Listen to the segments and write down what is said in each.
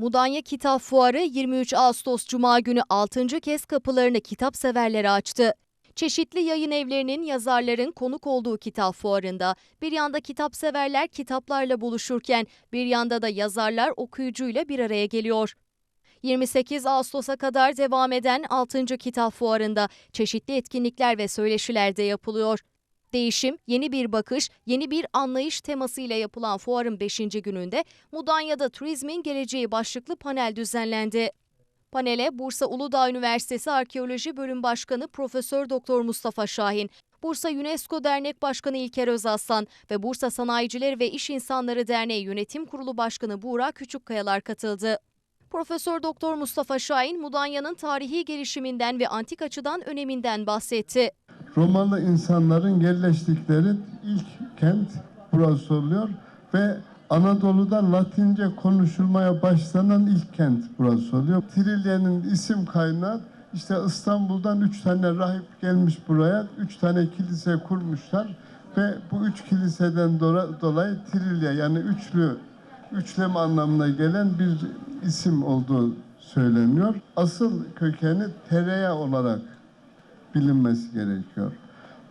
Mudanya Kitap Fuarı 23 Ağustos Cuma günü 6. kez kapılarını kitap severlere açtı. Çeşitli yayın evlerinin yazarların konuk olduğu kitap fuarında bir yanda kitap severler kitaplarla buluşurken bir yanda da yazarlar okuyucuyla bir araya geliyor. 28 Ağustos'a kadar devam eden 6. kitap fuarında çeşitli etkinlikler ve söyleşiler de yapılıyor. Değişim, yeni bir bakış, yeni bir anlayış temasıyla yapılan fuarın 5. gününde Mudanya'da turizmin geleceği başlıklı panel düzenlendi. Panele Bursa Uludağ Üniversitesi Arkeoloji Bölüm Başkanı Profesör Doktor Mustafa Şahin, Bursa UNESCO Dernek Başkanı İlker Özaslan ve Bursa Sanayicileri ve İş İnsanları Derneği Yönetim Kurulu Başkanı Buğra Küçükkayalar katıldı. Profesör Doktor Mustafa Şahin, Mudanya'nın tarihi gelişiminden ve antik açıdan öneminden bahsetti. Romalı insanların yerleştikleri ilk kent burası oluyor ve Anadolu'da Latince konuşulmaya başlanan ilk kent burası oluyor. Trilye'nin isim kaynağı işte İstanbul'dan üç tane rahip gelmiş buraya, üç tane kilise kurmuşlar ve bu üç kiliseden dolayı Trilye yani üçlü, üçlem anlamına gelen bir isim olduğu söyleniyor. Asıl kökeni tereyağı olarak bilinmesi gerekiyor.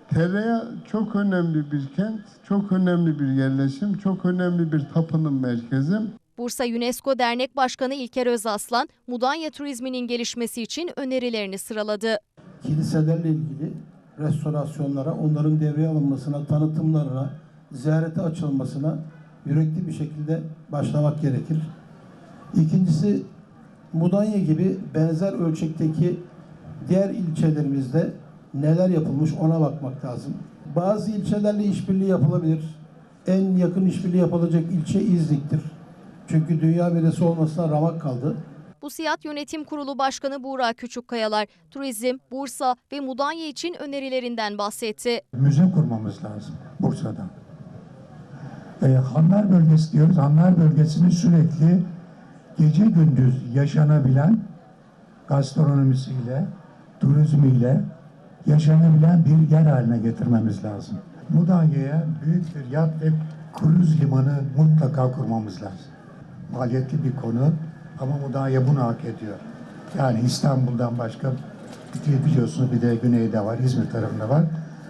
Tereyağı çok önemli bir kent, çok önemli bir yerleşim, çok önemli bir tapınım merkezi. Bursa UNESCO Dernek Başkanı İlker Özaslan, Mudanya turizminin gelişmesi için önerilerini sıraladı. kiliselerle ilgili restorasyonlara, onların devreye alınmasına, tanıtımlarına, ziyarete açılmasına yürekli bir şekilde başlamak gerekir. İkincisi Mudanya gibi benzer ölçekteki diğer ilçelerimizde neler yapılmış ona bakmak lazım. Bazı ilçelerle işbirliği yapılabilir. En yakın işbirliği yapılacak ilçe İznik'tir. Çünkü dünya mirası olmasına ramak kaldı. Busiyat Yönetim Kurulu Başkanı Buğra Küçükkayalar, turizm, Bursa ve Mudanya için önerilerinden bahsetti. müze kurmamız lazım Bursa'da. E, Hanlar bölgesi diyoruz. Hanlar bölgesini sürekli gece gündüz yaşanabilen gastronomisiyle, turizmiyle yaşanabilen bir yer haline getirmemiz lazım. Mudanya'ya büyük bir yat ve kruz limanı mutlaka kurmamız lazım. Maliyetli bir konu ama Mudanya bunu hak ediyor. Yani İstanbul'dan başka biliyorsunuz bir de güneyde var, İzmir tarafında var.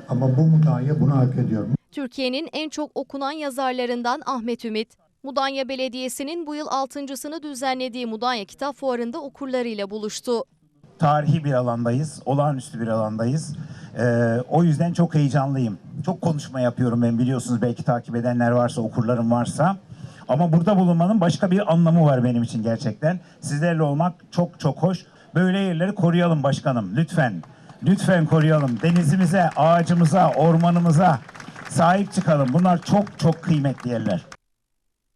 Ama bu Mudanya bunu hak ediyor. Türkiye'nin en çok okunan yazarlarından Ahmet Ümit, Mudanya Belediyesi'nin bu yıl altıncısını düzenlediği Mudanya Kitap Fuarı'nda okurlarıyla buluştu. Tarihi bir alandayız, olağanüstü bir alandayız. Ee, o yüzden çok heyecanlıyım. Çok konuşma yapıyorum ben biliyorsunuz belki takip edenler varsa, okurlarım varsa. Ama burada bulunmanın başka bir anlamı var benim için gerçekten. Sizlerle olmak çok çok hoş. Böyle yerleri koruyalım başkanım lütfen. Lütfen koruyalım. Denizimize, ağacımıza, ormanımıza sahip çıkalım. Bunlar çok çok kıymetli yerler.